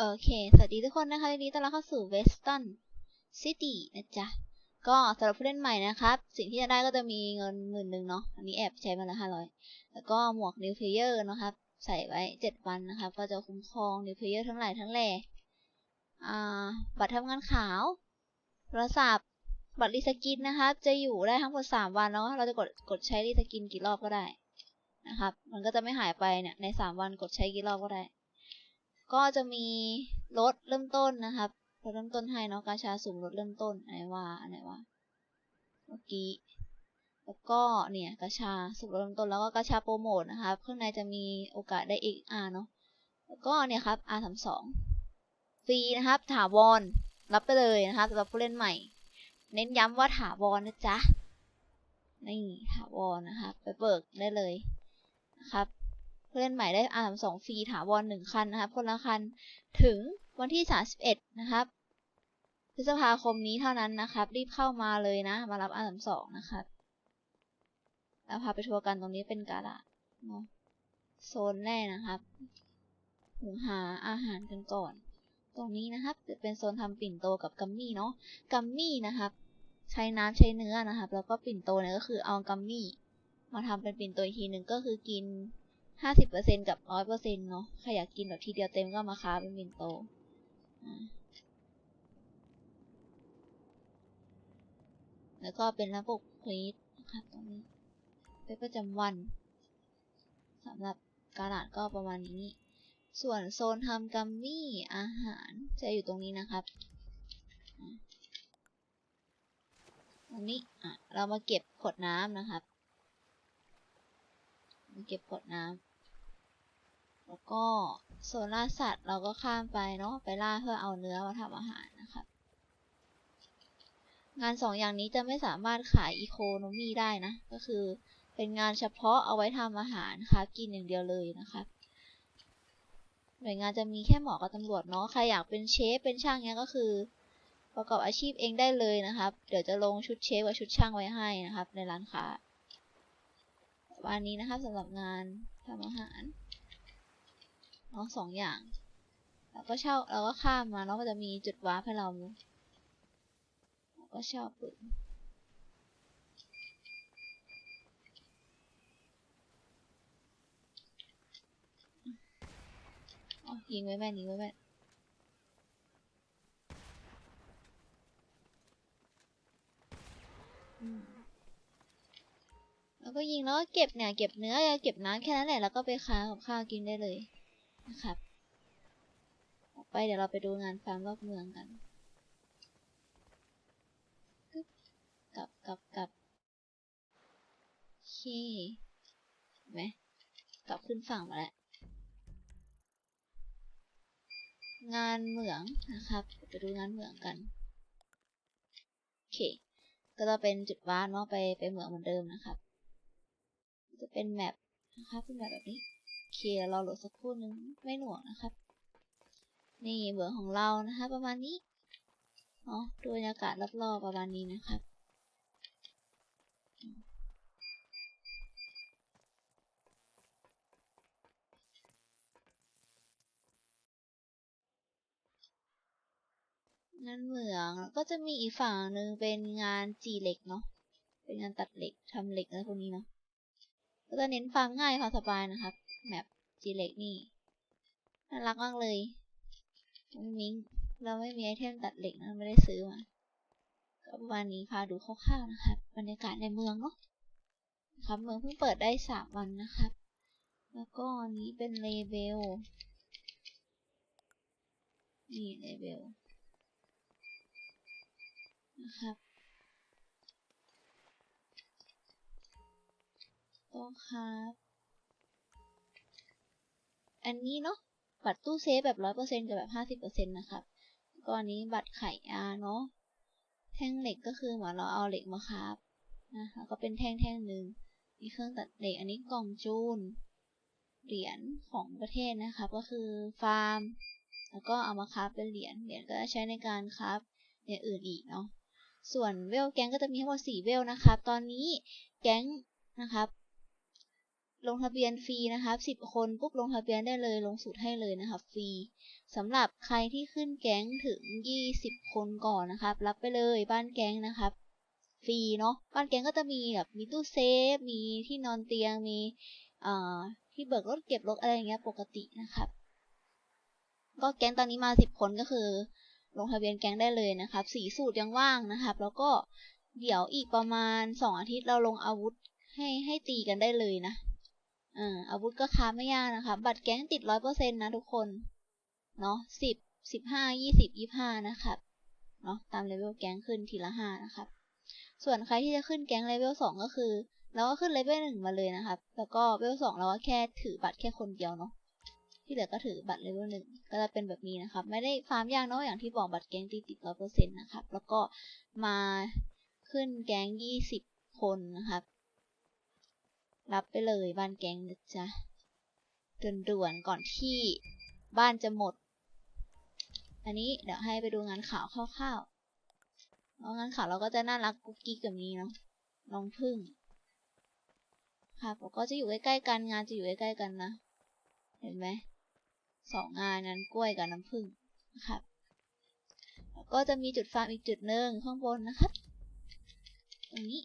โอเค สวัสดีทุกคนนะคะยินดีต้อนรับเข้าสู่ Western City นะจ๊ะ ก็สำหรับผู้เล่นใหม่นะครับ สิ่งที่จะได้ก็จะมีเงินหมื่นหนึ่งเนาะ อันนี้แอบใช้มาละห้าร้อย แล้วก็หมวก New Player นะครับ ใส่ไว้เจ็ดวันนะครับ ก็จะคุ้มครอง New Player ทั้งหลายทั้งแหล่อ่าบัตรทำงานขาว โทรศัพท์ บัตรรีสกินนะครับ จะอยู่ได้ทั้งหมดสามวันเนาะ เราจะกดกดใช้รีสกินกี่รอบก็ได้นะครับ มันก็จะไม่หายไปเนี่ย ในสามวันกดใช้กี่รอบก็ได้ ก็จะมีรถเริ่มต้นนะครับรถเริ่มต้นให้เนาะกาชาสุ่มรถเริ่มต้นอันไหนว่าอันไหนว่าเมื่อกี้แล้วก็เนี่ยกาชาสุ่มรถเริ่มต้นแล้วก็กาชาโปรโมทนะครับข้างในจะมีโอกาสได้ XR เนาะแล้วก็เนี่ยครับ R32 ฟรีนะครับถาวรรับไปเลยนะครับสำหรับผู้เล่นใหม่ เน้นย้ำว่าถาวรนะจ๊ะนี่ถาวรนะครับ ไปเบิกได้เลยนะครับ ผู้เล่นใหม่ได้ R32 ฟรีถาวรหนึ่งคันนะครับคนละคันถึงวันที่ 31 นะครับพฤษภาคมนี้เท่านั้นนะครับ รีบเข้ามาเลยนะ มารับ R32 นะครับแล้วพาไปทัวร์กันตรงนี้เป็นกาลาดเนาะโซนแรกนะครับหุงหาอาหารกันก่อน ตรงนี้นะครับจะเป็นโซนทำปิ่นโตกับกัมมี่เนาะกัมมี่นะครับ ใช้น้ำใช้เนื้อนะครับ แล้วก็ปิ่นโตเนี่ยก็คือเอากัมมี่มาทำเป็นปิ่นโตอีกทีหนึ่งก็คือกิน ห้าสิบเปอร์เซ็นกับร้อยเปอร์เซ็นเนาะใครอยากกินแบบทีเดียวเต็มก็มาค้าเป็นบินโตแล้วก็เป็นระบบควีดนะครับตรงนี้เป็นประจำวันสำหรับกาลาดก็ประมาณนี้ ส่วนโซนทำกัมมี่อาหารจะอยู่ตรงนี้นะครับตรงนี้อะเรามาเก็บขวดน้ำนะครับ มาเก็บขวดน้ำ แล้วก็โซนล่าสัตว์เราก็ข้ามไปเนาะไปล่าเพื่อเอาเนื้อมาทำอาหารนะครับ งานสองอย่างนี้จะไม่สามารถขายอีโคโนมีได้นะ ก็คือเป็นงานเฉพาะเอาไว้ทำอาหารค้ากินอย่างเดียวเลยนะครับหน่วยงานจะมีแค่หมอกับตำรวจเนาะใครอยากเป็นเชฟเป็นช่างเนี้ยก็คือ ประกอบอาชีพเองได้เลยนะครับ เดี๋ยวจะลงชุดเชฟกับชุดช่างไว้ให้นะครับ ในร้านค้าวันนี้นะครับสำหรับงานทำอาหาร เนาะสองอย่างแล้วก็เช่าเราก็ข้ามมาเนาะมันจะมีจุดวาร์ปให้เราแล้วก็เช่าปืนยิงไว้แม่นยิงไว้แม่นแล้วก็ยิงแล้วก็เก็บเนี่ย เก็บเนื้อเก็บน้ำแค่นั้นแหละแล้วก็ไปค้ากับข้าวกินได้เลย นะครับ ไปเดี๋ยวเราไปดูงานฟาร์มรอบเมืองกันกลับกลับกลับโอเคเห็นไหมกลับขึ้นฝั่งมาแล้ว งานเหมืองนะครับ ไปดูงานเหมืองกัน โอเค ก็จะเป็นจุดว้าเนาะไปไปเหมืองเหมือนเดิมนะครับ จะเป็นแมปนะครับเป็นแมปแบบนี้ เคเราโหลดสักครู่นึงไม่หน่วงนะครับ นี่เหมืองของเรานะคะ ประมาณนี้เนาะดูบรรยากาศรอบๆประมาณนี้นะครับงานเหมืองก็จะมีอีกฝั่งหนึ่งเป็นงานจีเหล็กเนาะเป็นงานตัดเหล็กทำเหล็กอะไรพวกนี้เนาะ ก็จะเน้นฟาร์มง่ายความสบายนะครับแมปจีเล็กนี่น่ารักมากเลยมิงเราไม่มีไอเทมตัดเหล็กนะไม่ได้ซื้อมาก็ประมาณนี้พาดูคร่าวๆนะครับบรรยากาศในเมืองเนาะครับเมืองเพิ่งเปิดได้สามวันนะครับ แล้วก็อันนี้เป็นเลเบลนี่เลเบลนะครับ โต๊ะครับ อันนี้เนาะ บัตรตู้เซฟแบบร้อยเปอร์เซ็นกับแบบห้าสิบเปอร์เซ็นต์นะครับก็อันนี้บัตรไข่อาเนาะ แท่งเหล็กก็คือเหมือนเราเอาเหล็กมาคราบนะแล้วก็เป็นแท่งแท่งหนึ่งมีเครื่องตัดเหล็ก อันนี้กล่องจูน เหรียญของประเทศนะครับก็คือฟาร์ม แล้วก็เอามาคราฟเป็นเหรียญ เหรียญก็ใช้ในการคราฟอย่างอื่นอีกเนาะ ส่วนเวลแก๊งก็จะมีทั้งหมด4เวลนะครับ ตอนนี้แก๊งนะครับ ลงทะเบียนฟรีนะครับสิบคนปุ๊บลงทะเบียนได้เลย ลงสูตรให้เลยนะครับฟรีสำหรับใครที่ขึ้นแก๊งถึงยี่สิบคนก่อนนะครับ รับไปเลยบ้านแก๊งนะครับ ฟรีเนาะ บ้านแก๊งก็จะมีแบบมีตู้เซฟ มีที่นอนเตียง มีอ่าที่เบิกรถเก็บรถอะไรอย่างเงี้ยปกตินะครับ ก็แก๊งตอนนี้มาสิบคนก็คือ ลงทะเบียนแก๊งได้เลยนะครับ สีสูตรยังว่างนะครับ แล้วก็เดี๋ยวอีกประมาณสองอาทิตย์เราลงอาวุธให้ให้ตีกันได้เลยนะ อ่าอาวุธก็ค้าไม่ยากนะคะ บัตรแก๊งติดร้อยเปอร์เซ็นต์นะทุกคน เนาะสิบสิบห้ายี่สิบยี่ห้านะครับเนาะตามเลเวลแก๊งขึ้นทีละห้านะครับ ส่วนใครที่จะขึ้นแก๊งเลเวลสองก็คือ เราก็ขึ้นเลเวลหนึ่งมาเลยนะครับ แล้วก็เลเวลสองเราก็แค่ถือบัตรแค่คนเดียวเนาะที่เหลือก็ถือบัตรเลเวลหนึ่งก็จะเป็นแบบนี้นะครับ ไม่ได้ฟาร์มยากเนาะอย่างที่บอกบัตรแก๊งตีติดร้อยเปอร์เซ็นต์นะครับ แล้วก็มาขึ้นแก๊งยี่สิบคนนะครับ รับไปเลยบ้านแกงนะจ๊ะด่วนๆก่อนที่บ้านจะหมด อันนี้เดี๋ยวให้ไปดูงานข่าวคร่าวๆแล้วงานข่าวเราก็จะน่ารักกุ๊กกิ๊กแบบนี้เนาะน้องพึ่งครับแล้วก็จะอยู่ใกล้ๆกันงานจะอยู่ใกล้ๆกันนะ เห็นไหมสองงานนั้นกล้วยกับน้ำผึ้งนะครับแล้วก็จะมีจุดฟาร์มอีกจุดหนึ่งข้างบนนะครับ ตรงนี้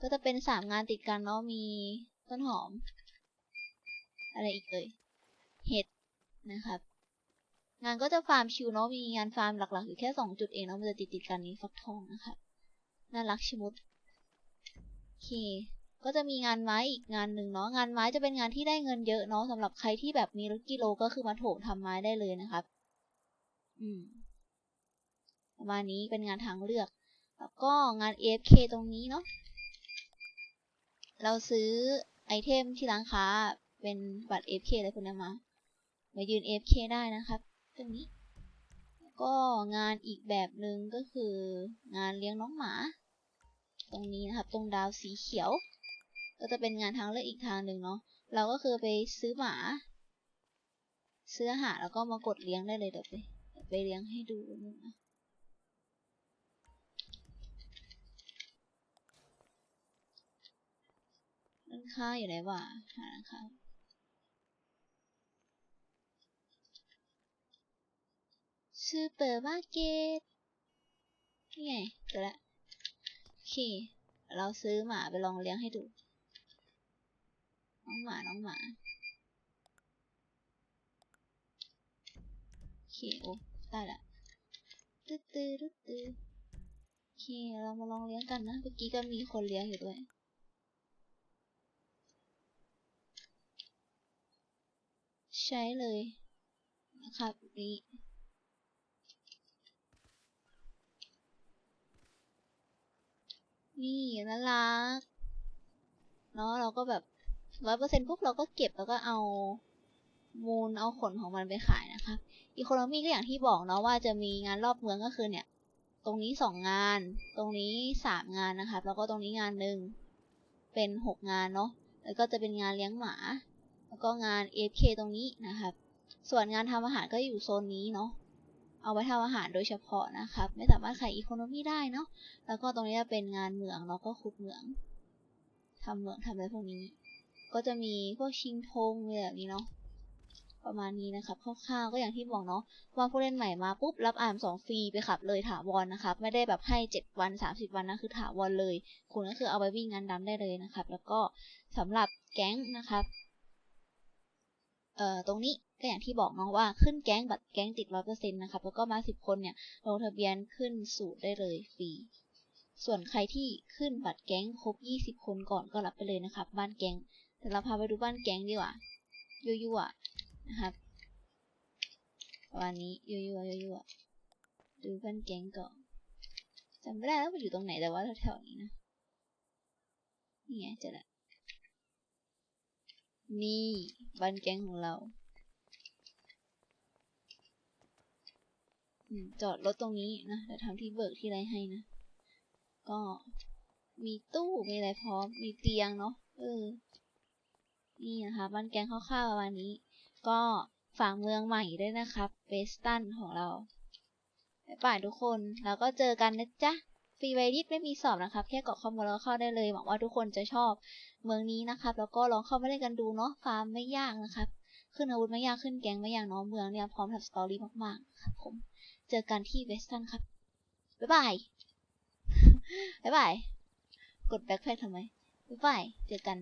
ก็จะเป็นสามงานติดกันเนาะมีต้นหอม อะไรอีกเอ่ยเห็ดนะครับ งานก็จะฟาร์มชิวเนาะมีงานฟาร์มหลักๆอยู่แค่สองจุดเองเนาะมันจะติดติดกันนี้ฟักทองนะครับน่ารักชิมุดโอเคก็จะมีงานไม้อีกงานหนึ่งเนาะงานไม้จะเป็นงานที่ได้เงินเยอะเนาะสำหรับใครที่แบบมีรถกิโลก็คือมาโถมทำไม้ได้เลยนะครับ อืมประมาณนี้เป็นงานทางเลือก แล้วก็งาน AFK ตรงนี้เนาะ เราซื้อไอเทมที่ร้านค้าเป็นบัตร FK อะไรพวกนี้มา มายืน FK ได้นะครับ ตรงนี้ ก็งานอีกแบบหนึ่งก็คืองานเลี้ยงน้องหมา ตรงนี้นะครับ ตรงดาวสีเขียว ก็จะเป็นงานทางเลือกอีกทางหนึ่งเนาะ เราก็คือไปซื้อหมา ซื้ออาหารแล้วก็มากดเลี้ยงได้เลยเดี๋ยวไปเดี๋ยวไปเลี้ยงให้ดูนึงนะร้าน ค้าอยู่ไหนวะหาร้านค้าซูเปอร์มาร์เก็ตนี่ไงเจอละโอเค เราซื้อหมาไปลองเลี้ยงให้ดู น้องหมา น้องหมาโอเคโอ้ได้ละตึ๊ดตึ๊ดตึ๊ดตึ๊ดโอเค เรามาลองเลี้ยงกันนะ เมื่อกี้ก็มีคนเลี้ยงอยู่ด้วย ใช้เลยนะครับนี้นี่น่ารักเนาะเราก็แบบร้อยเปอร์เซ็นต์ปุ๊บเราก็เก็บแล้วก็เอามูลเอาขนของมันไปขายนะคะอีโคโนมีก็อย่างที่บอกเนาะว่าจะมีงานรอบเมืองก็คือเนี่ย ตรงนี้สองงาน ตรงนี้สามงานนะครับแล้วก็ตรงนี้งานหนึ่งเป็นหกงานเนาะแล้วก็จะเป็นงานเลี้ยงหมา แล้วก็งาน AFK ตรงนี้นะครับ ส่วนงานทำอาหารก็อยู่โซนนี้เนาะ เอาไว้ทำอาหารโดยเฉพาะนะครับ ไม่สามารถขายอีโคโนมีได้เนาะ แล้วก็ตรงนี้จะเป็นงานเหมืองเนาะก็ขุดเหมืองทำเหมืองทำอะไรพวกนี้ ก็จะมีพวกชิงธงอะไรแบบนี้เนาะ ประมาณนี้นะครับคร่าวๆก็อย่างที่บอกเนาะว่าผู้เล่นใหม่มาปุ๊บรับอาร์มสองฟรีไปขับเลยถาวรนะครับ ไม่ได้แบบให้เจ็ดวันสามสิบวันนะคือถาวรเลย คุณก็คือเอาไปวิ่งงานดำได้เลยนะครับ แล้วก็สำหรับแก๊งนะครับ เอ่อตรงนี้ก็อย่างที่บอกเนาะว่าขึ้นแก๊งบัตรแก๊งติดร้อยเปอร์เซ็นต์นะครับแล้วก็มาสิบคนเนี่ยลงทะเบียนขึ้นสูตรได้เลยฟรีส่วนใครที่ขึ้นบัตรแก๊งครบ20คนก่อนก็รับไปเลยนะครับ บ้านแก๊งแต่เราพาไปดูบ้านแก๊งดีกว่ายั่วๆนะครับประมาณนี้ยั่วๆยั่วๆดูบ้านแก๊งก่อนจำไม่ได้แล้วมันอยู่ตรงไหนแต่ว่าแถวๆนี้นะนี่ไงเจอละ นี่บ้านแก๊งของเราจอดรถตรงนี้นะเดี๋ยวทำที่เบิกที่ไรให้นะ ก็มีตู้มีอะไรพร้อม มีเตียงเนาะเออ นี่นะคะบ้านแกงคร่าวๆประมาณนี้ ก็ฝากเมืองใหม่ด้วยนะครับเวสตันของเราไปป่ายทุกคน แล้วก็เจอกันนะจ๊ะ ฟรีไวริสไม่มีสอบนะครับ แค่กรอกข้อมูลแล้วเข้าได้เลยหวังว่าทุกคนจะชอบเมืองนี้นะครับ แล้วก็ลองเข้ามาเล่นกันดูเนาะฟาร์มไม่ยากนะครับ ขึ้นอาวุธไม่ยากขึ้นแกงไม่ยากเนาะเมืองเนี่ยพร้อมทำสตอรี่มากๆครับผมเจอกันที่เวสตันครับบ๊ายบายบ๊ายบายกดแบ็คแพคทำไมบ๊ายบายเจอกัน